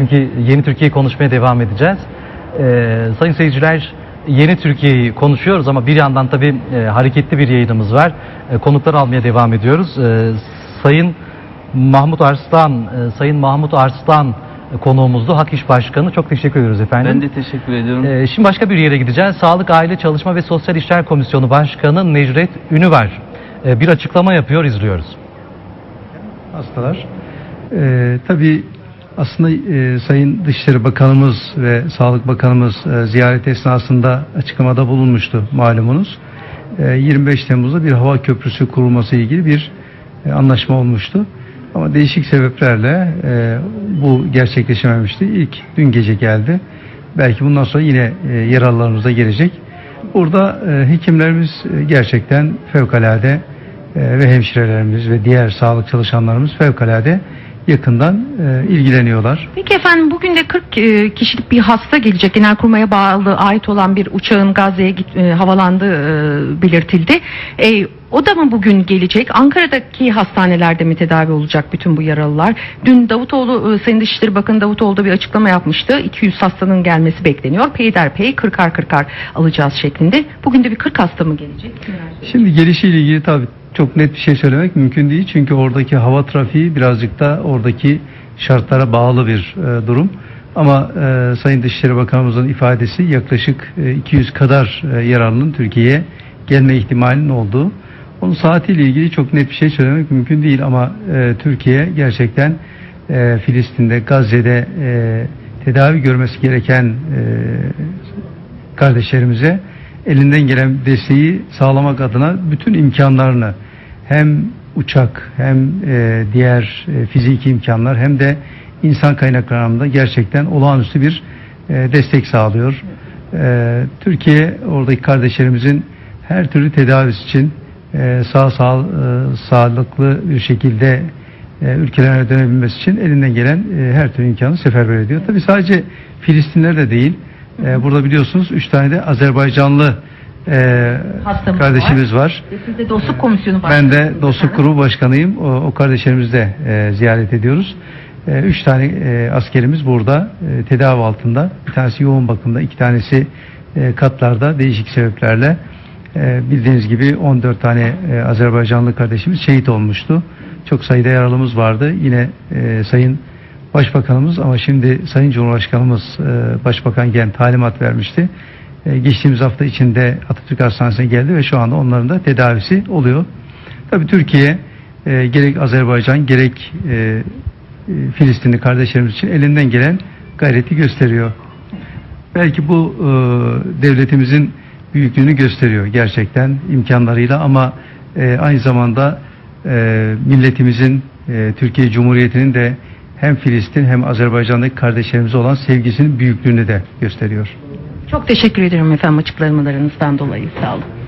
çünkü yeni Türkiye'yi konuşmaya devam edeceğiz. Ee, sayın seyirciler yeni Türkiye'yi konuşuyoruz ama bir yandan tabii e, hareketli bir yayınımız var. E, konuklar almaya devam ediyoruz. E, sayın Mahmut Arslan, e, Sayın Mahmut Arslan konuğumuzdu. Hak İş Başkanı. Çok teşekkür ediyoruz efendim. Ben de teşekkür ediyorum. Ee, şimdi başka bir yere gideceğiz. Sağlık, Aile, Çalışma ve Sosyal İşler Komisyonu Başkanı Necdet Ünüver ee, bir açıklama yapıyor, izliyoruz. hastalar. Ee, tabii aslında e, Sayın Dışişleri Bakanımız ve Sağlık Bakanımız e, ziyaret esnasında açıklamada bulunmuştu malumunuz. E, 25 Temmuz'da bir hava köprüsü kurulması ilgili bir e, anlaşma olmuştu. Ama değişik sebeplerle e, bu gerçekleşememişti. İlk dün gece geldi. Belki bundan sonra yine e, yaralılarımıza gelecek. Burada e, hekimlerimiz e, gerçekten fevkalade e, ve hemşirelerimiz ve diğer sağlık çalışanlarımız fevkalade yakından e, ilgileniyorlar. Peki efendim bugün de 40 e, kişilik bir hasta gelecek. Genelkurmay'a bağlı ait olan bir uçağın Gazze'ye git, e, havalandığı e, belirtildi. E, o da mı bugün gelecek? Ankara'daki hastanelerde mi tedavi olacak bütün bu yaralılar? Dün Davutoğlu, e, Sayın Dışişleri Bakanı Davutoğlu da bir açıklama yapmıştı. 200 hastanın gelmesi bekleniyor. Peyderpey 40'ar 40'ar alacağız şeklinde. Bugün de bir 40 hasta mı gelecek? Şimdi gelişiyle ilgili tabii çok net bir şey söylemek mümkün değil. Çünkü oradaki hava trafiği birazcık da oradaki şartlara bağlı bir e, durum. Ama e, Sayın Dışişleri Bakanımızın ifadesi yaklaşık e, 200 kadar e, yaralının Türkiye'ye gelme ihtimalinin olduğu. Onun saatiyle ilgili çok net bir şey söylemek mümkün değil ama e, Türkiye gerçekten e, Filistin'de, Gazze'de e, tedavi görmesi gereken e, kardeşlerimize elinden gelen desteği sağlamak adına bütün imkanlarını hem uçak hem e, diğer e, fiziki imkanlar hem de insan kaynakları anlamında gerçekten olağanüstü bir e, destek sağlıyor. E, Türkiye oradaki kardeşlerimizin her türlü tedavisi için e, sağ, sağ e, sağlıklı bir şekilde e, ülkelerine dönebilmesi için elinden gelen e, her türlü imkanı seferber ediyor. Tabii sadece Filistinler de değil. E, burada biliyorsunuz üç tane de Azerbaycanlı e, Hastamız kardeşimiz var. Ve Siz de dostluk komisyonu Ben de dostluk kurumu başkanıyım. O, o kardeşlerimizi de e, ziyaret ediyoruz. E, üç tane e, askerimiz burada e, tedavi altında. Bir tanesi yoğun bakımda, iki tanesi e, katlarda değişik sebeplerle. E, bildiğiniz gibi 14 tane e, Azerbaycanlı kardeşimiz şehit olmuştu. Çok sayıda yaralımız vardı. Yine e, Sayın Başbakanımız ama şimdi Sayın Cumhurbaşkanımız e, Başbakanken talimat vermişti. E, geçtiğimiz hafta içinde Atatürk Hastanesi'ne geldi ve şu anda onların da tedavisi oluyor. Tabii Türkiye e, gerek Azerbaycan gerek e, e, Filistinli kardeşlerimiz için elinden gelen gayreti gösteriyor. Belki bu e, devletimizin büyüklüğünü gösteriyor gerçekten imkanlarıyla ama e, aynı zamanda e, milletimizin e, Türkiye Cumhuriyeti'nin de hem Filistin hem Azerbaycan'daki kardeşlerimize olan sevgisinin büyüklüğünü de gösteriyor. Çok teşekkür ederim efendim açıklamalarınızdan dolayı. Sağ olun.